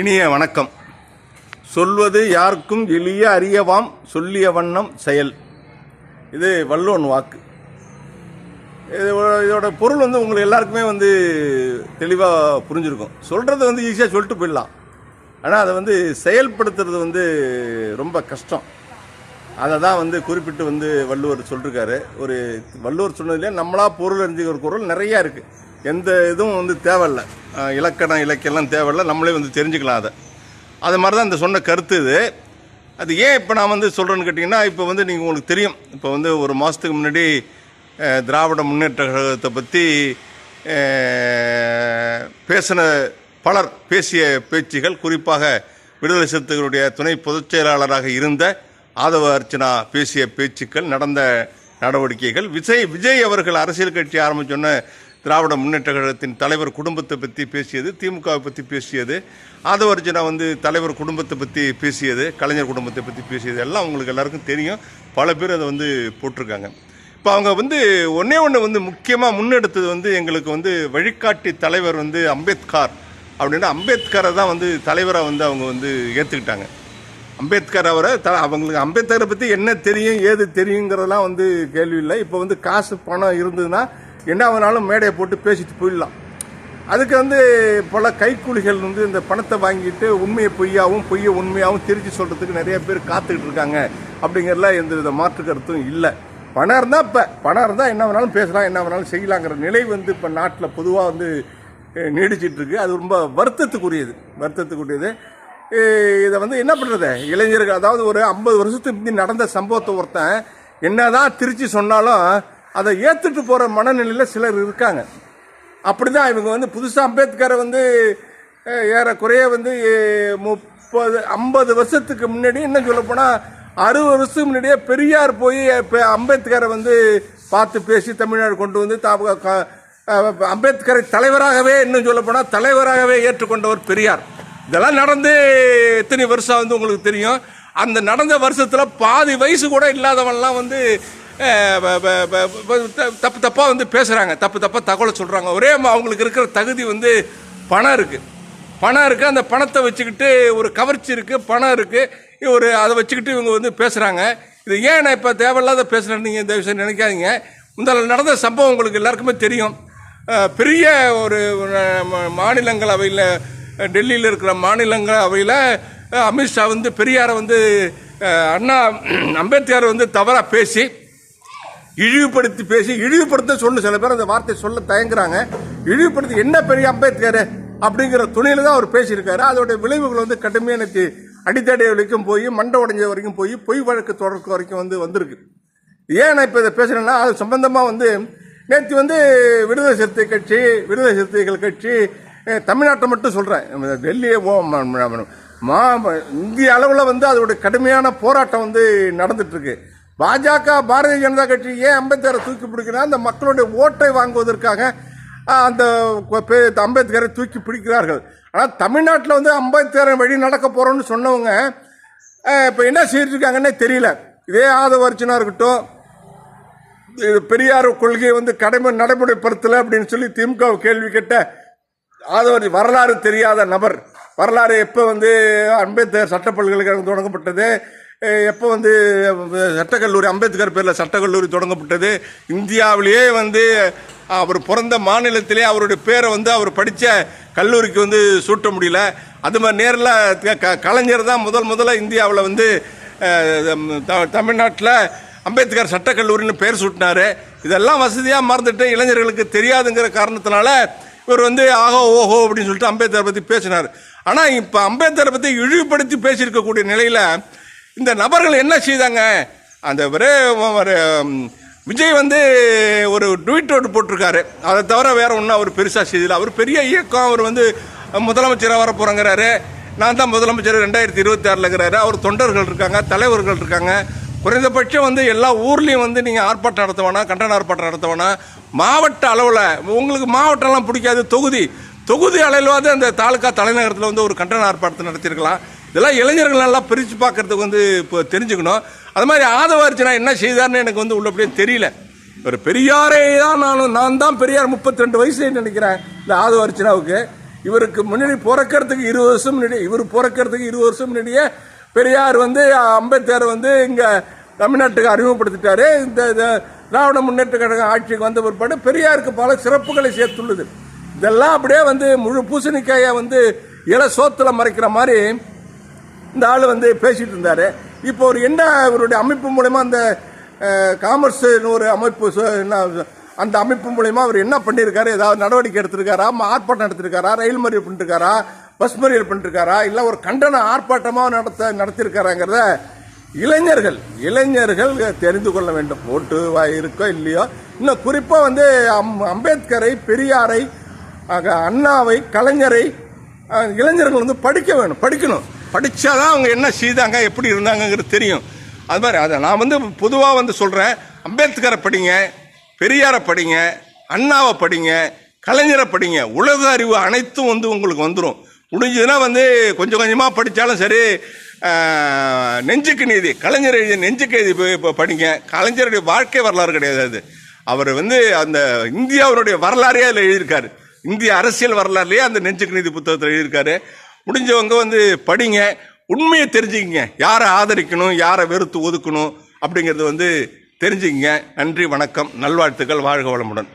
இனிய வணக்கம். சொல்வது யாருக்கும் எளிய அறியவாம் சொல்லிய வண்ணம் செயல். இது வல்லோன் வாக்கு. இது இதோட பொருள் வந்து உங்களுக்கு எல்லாருக்குமே வந்து தெளிவாக புரிஞ்சிருக்கும். சொல்கிறது வந்து ஈஸியாக சொல்லிட்டு போயிடலாம். ஆனால் அதை வந்து செயல்படுத்துறது வந்து ரொம்ப கஷ்டம். அதை தான் வந்து குறிப்பிட்டு வந்து வள்ளுவர் சொல்லிருக்காரு. ஒரு வள்ளுவர் சொன்னதுலேயே நம்மளா பொருள் அறிஞ்சிக்கிற குரல் நிறையா இருக்குது எந்த இதுவும் வந்து தேவையில்லை. இலக்கணம் இலக்கியெல்லாம் தேவையில்ல. நம்மளே வந்து தெரிஞ்சுக்கலாம் அதை. அது மாதிரி தான் இந்த சொன்ன கருத்து இது. அது ஏன் இப்போ நான் வந்து சொல்கிறேன்னு கேட்டிங்கன்னா இப்போ வந்து நீங்கள் உங்களுக்கு தெரியும். இப்போ வந்து ஒரு மாதத்துக்கு முன்னாடி திராவிட முன்னேற்ற கழகத்தை பற்றி பேசின பலர் பேசிய பேச்சுகள் குறிப்பாக விடுதலை சிறுத்தைகளுடைய துணை பொதுச் செயலாளராக இருந்த ஆதவ அர்ச்சனா பேசிய பேச்சுக்கள் நடந்த நடவடிக்கைகள் விஜய் விஜய் அவர்கள் அரசியல் கட்சி ஆரம்பிச்சோன்ன திராவிட முன்னேற்ற கழகத்தின் தலைவர் குடும்பத்தை பற்றி பேசியது திமுகவை பற்றி பேசியது ஆதவர்ஜனா வந்து தலைவர் குடும்பத்தை பற்றி பேசியது கலைஞர் குடும்பத்தை பற்றி பேசியது எல்லாம் உங்களுக்கு எல்லாருக்கும் தெரியும். பல பேர் அதை வந்து போட்டிருக்காங்க. இப்போ அவங்க வந்து ஒன்றே ஒன்று வந்து முக்கியமாக முன்னெடுத்தது வந்து எங்களுக்கு வந்து வழிகாட்டி தலைவர் வந்து அம்பேத்கர் அப்படின்னா அம்பேத்கரை தான் வந்து தலைவராக வந்து அவங்க வந்து ஏற்றுக்கிட்டாங்க அம்பேத்கர் அவரை த அவங்களுக்கு அம்பேத்கரை பற்றி என்ன தெரியும் ஏது தெரியுங்கிறதெல்லாம் வந்து கேள்வி இல்லை. இப்போ வந்து காசு பணம் இருந்ததுன்னா என்ன வேணாலும் மேடையை போட்டு பேசிட்டு போயிடலாம். அதுக்கு வந்து பல கைக்கூலிகள் வந்து இந்த பணத்தை வாங்கிட்டு உண்மையை பொய்யாவும் பொய்யை உண்மையாகவும் திருச்சி சொல்கிறதுக்கு நிறைய பேர் காத்துக்கிட்டு இருக்காங்க. அப்படிங்கிறதுல எந்த வித மாற்று கருத்தும் இல்லை. பணம் இருந்தால் இப்போ பணம் இருந்தால் என்ன வேணாலும் பேசலாம் என்ன வேணாலும் செய்யலாங்கிற நிலை வந்து இப்போ நாட்டில் பொதுவாக வந்து நீடிச்சிட்ருக்கு அது ரொம்ப வருத்தத்துக்குரியது வருத்தத்துக்குரியது. இதை வந்து என்ன பண்ணுறது இளைஞர்கள் அதாவது ஒரு ஐம்பது வருஷத்துக்கு முந்தி நடந்த சம்பவத்தை ஒருத்தன் என்னதான் திருச்சி சொன்னாலும் அதை ஏற்றுட்டு போகிற மனநிலையில் சிலர் இருக்காங்க. அப்படி தான் இவங்க வந்து புதுசாக அம்பேத்கரை வந்து ஏறக்குறைய வந்து முப்பது ஐம்பது வருஷத்துக்கு முன்னாடி இன்னும் சொல்லப்போனால் அறுபது வருஷத்துக்கு முன்னாடியே பெரியார் போய் இப்போ அம்பேத்கரை வந்து பார்த்து பேசி தமிழ்நாடு கொண்டு வந்து தா- அம்பேத்கரை தலைவராகவே இன்னும் சொல்லப்போனால் தலைவராகவே ஏற்றுக்கொண்டவர் பெரியார். இதெல்லாம் நடந்து எத்தனை வருஷம் வந்து உங்களுக்கு தெரியும். அந்த நடந்த வருஷத்தில் பாதி வயசு கூட இல்லாதவன்லாம் வந்து தப்பு தப்பாக வந்து பேசுகிறாங்க தப்பு தப்பாக தகவலை சொல்கிறாங்க ஒரே அவங்களுக்கு இருக்கிற தகுதி வந்து பணம் இருக்குது பணம் இருக்குது அந்த பணத்தை வச்சுக்கிட்டு ஒரு கவர்ச்சி இருக்குது பணம் இருக்குது ஒரு அதை வச்சுக்கிட்டு இவங்க வந்து பேசுகிறாங்க இது ஏன் நான் இப்போ தேவையில்லாத பேசுகிறேன் நீங்கள் இந்த விஷயம் நினைக்காதீங்க. முதல்ல நடந்த சம்பவம் உங்களுக்கு எல்லாருக்குமே தெரியும். பெரிய ஒரு மாநிலங்கள் அவையில் மாநிலங்களவையில் டெல்லியில் இருக்கிற மாநிலங்களவையில் அவையில் அமித்ஷா வந்து பெரியாரை வந்து அண்ணா அம்பேத்கர் வந்து தவறாக பேசி இழிவுபடுத்தி பேசி இழிவுபடுத்த சொல்லு. சில பேர் அந்த வார்த்தை சொல்ல தயங்குறாங்க. இழிவுபடுத்தி என்ன பெரிய அம்பேத்கர் அப்படிங்கிற துணையில தான் அவர் பேசியிருக்காரு. அதோட விளைவுகள் வந்து கடுமையாக எனக்கு அடித்தடை வரைக்கும் போய் மண்டை உடைஞ்ச வரைக்கும் போய் பொய் வழக்கு தொடர்க்கு வரைக்கும் வந்து வந்திருக்கு. ஏன் நான் இப்போ இதை பேசுகிறேன்னா அது சம்பந்தமாக வந்து நேற்று வந்து விடுதலை சிறுத்தை கட்சி விடுதலை சிறுத்தைகள் கட்சி தமிழ்நாட்டை மட்டும் சொல்கிறேன் டெல்லியை மா இந்திய அளவில் வந்து அதோட கடுமையான போராட்டம் வந்து நடந்துட்டுருக்கு பாஜக பாரதிய ஜனதா கட்சி ஏன் அம்பேத்கரை தூக்கி பிடிக்கிறார் அந்த மக்களுடைய ஓட்டை வாங்குவதற்காக அந்த அம்பேத்கரை தூக்கி பிடிக்கிறார்கள். ஆனால் தமிழ்நாட்டில் வந்து அம்பேத்கரை வழி நடக்க போகிறோம்னு சொன்னவங்க இப்போ என்ன செய்துட்டு தெரியல. இதே ஆதவ அர்ச்சனா இருக்கட்டும் பெரியார் கொள்கையை வந்து கடமை நடைமுறைப்படுத்தலை அப்படின்னு சொல்லி திமுக கேள்வி கேட்ட ஆதவர் வரலாறு தெரியாத நபர். வரலாறு எப்போ வந்து அம்பேத்கர் சட்ட பல்கலைக்கழகம் தொடங்கப்பட்டது? எப்போ வந்து சட்டக்கல்லூரி அம்பேத்கர் பேரில் சட்டக்கல்லூரி தொடங்கப்பட்டது இந்தியாவிலேயே வந்து அவர் பிறந்த மாநிலத்திலே அவருடைய பேரை வந்து அவர் படித்த கல்லூரிக்கு வந்து சூட்ட முடியல. அது மாதிரி நேரில் க- கலைஞர் தான் முதல் முதல்ல இந்தியாவில் வந்து தமிழ்நாட்டில் அம்பேத்கர் சட்டக்கல்லூரின்னு பேர் சூட்டினாரு. இதெல்லாம் வசதியாக மறந்துட்டு இளைஞர்களுக்கு தெரியாதுங்கிற காரணத்தினால இவர் வந்து ஆகோ ஓஹோ அப்படின்னு சொல்லிட்டு அம்பேத்கரை பற்றி பேசினார். ஆனால் இப்போ அம்பேத்கரை பற்றி இழிவுபடுத்தி பேசியிருக்கக்கூடிய நிலையில் இந்த நபர்கள் என்ன செய்தாங்க? அந்த ஒரே ஒரு விஜய் வந்து ஒரு ட்வீட் ஒன்று போட்டிருக்காரு. அதை தவிர வேற ஒன்றும் அவர் பெருசாக செய்தில்லை அவர் பெரிய இயக்கம். அவர் வந்து முதலமைச்சராக வர போகிறங்கிறாரு நான் தான் முதலமைச்சர் ரெண்டாயிரத்தி இருபத்தி ஆறுலங்கிறாரு அவர் தொண்டர்கள் இருக்காங்க தலைவர்கள் இருக்காங்க. குறைந்தபட்சம் வந்து எல்லா ஊர்லேயும் வந்து நீங்கள் ஆர்ப்பாட்டம் நடத்த வேணாம் கண்டன ஆர்ப்பாட்டம் நடத்த வேணாம் மாவட்ட அளவில் உங்களுக்கு மாவட்டம்லாம் பிடிக்காது தொகுதி. தொகுதி அளவில் வந்து அந்த தாலுக்கா தலைநகரத்தில் வந்து ஒரு கண்டன ஆர்ப்பாட்டத்தை நடத்தியிருக்கலாம். இதெல்லாம் இளைஞர்கள் நல்லா பிரித்து பார்க்குறதுக்கு வந்து இப்போ தெரிஞ்சுக்கணும். அது மாதிரி ஆதவ அர்ச்சனா என்ன செய்தார்னு எனக்கு வந்து உள்ளபடியே தெரியல. ஒரு பெரியாரே தான் நானும் நான் தான் பெரியார் முப்பத்தி ரெண்டு வயசுல நினைக்கிறேன் இந்த ஆதவ அர்ச்சனாவுக்கு. இவருக்கு முன்னாடி பிறக்கிறதுக்கு இருபது வருஷம் முன்னாடி இவர் பிறக்கிறதுக்கு இருபது வருஷம் முன்னாடியே பெரியார் வந்து அம்பேத்கர் வந்து இங்கே தமிழ்நாட்டுக்கு அறிமுகப்படுத்திட்டாரு. இந்த திராவிட முன்னேற்ற கழகம் ஆட்சிக்கு வந்த பிற்பாடு பெரியாருக்கு பல சிறப்புகளை சேர்த்துள்ளது. இதெல்லாம் அப்படியே வந்து முழு பூசணிக்காயை வந்து இல சோத்துல மறைக்கிற மாதிரி இந்த ஆள் வந்து பேசிட்டு இருந்தார். இப்போ ஒரு என்ன இவருடைய அமைப்பு மூலயமா அந்த காமர்ஸ்னு ஒரு அமைப்பு என்ன அந்த அமைப்பு மூலயமா அவர் என்ன பண்ணியிருக்காரு ஏதாவது நடவடிக்கை எடுத்திருக்காரா? ஆர்ப்பாட்டம் நடத்திருக்காரா? ரயில் மறியல் பண்ணிருக்காரா? பஸ் மறியல் பண்ணிருக்காரா? இல்லை ஒரு கண்டன ஆர்ப்பாட்டமாக நடத்த நடத்திருக்காராங்கிறத இளைஞர்கள் இளைஞர்கள் தெரிந்து கொள்ள வேண்டும். ஓட்டு இருக்கோ இல்லையோ? இன்னும் குறிப்பாக வந்து அம்- அம்பேத்கரை பெரியாரை அண்ணாவை கலைஞரை இளைஞர்கள் வந்து படிக்க வேணும் படிக்கணும். படித்தாதான் அவங்க என்ன செய்தாங்க எப்படி இருந்தாங்கங்கிறது தெரியும். அது மாதிரி அதை நான் வந்து பொதுவாக வந்து சொல்கிறேன் அம்பேத்கரை படிங்க பெரியாரை படிங்க அண்ணாவை படிங்க கலைஞரை படிங்க. உலக அறிவு அனைத்தும் வந்து உங்களுக்கு வந்துடும் முடிஞ்சதுன்னா வந்து கொஞ்சம் கொஞ்சமாக படித்தாலும் சரி நெஞ்சுக்கு நீதி. கலைஞர் எழுதிய நெஞ்சுக்கு நீதி போய் இப்போ படிங்க. கலைஞருடைய வாழ்க்கை வரலாறு கிடையாது அது. அவர் வந்து அந்த இந்தியாவுடைய வரலாறே அதில் எழுதியிருக்காரு. இந்திய அரசியல் வரலாறுலேயே அந்த நெஞ்சுக்கு நீதி புத்தகத்தில் எழுதியிருக்காரு. முடிஞ்சவங்க வந்து படிங்க உண்மையை தெரிஞ்சுக்கங்க. யாரை ஆதரிக்கணும் யாரை வெறுத்து ஒதுக்கணும் அப்படிங்கிறது வந்து தெரிஞ்சுக்கங்க. நன்றி வணக்கம். நல்வாழ்த்துக்கள். வாழ்க வளமுடன்.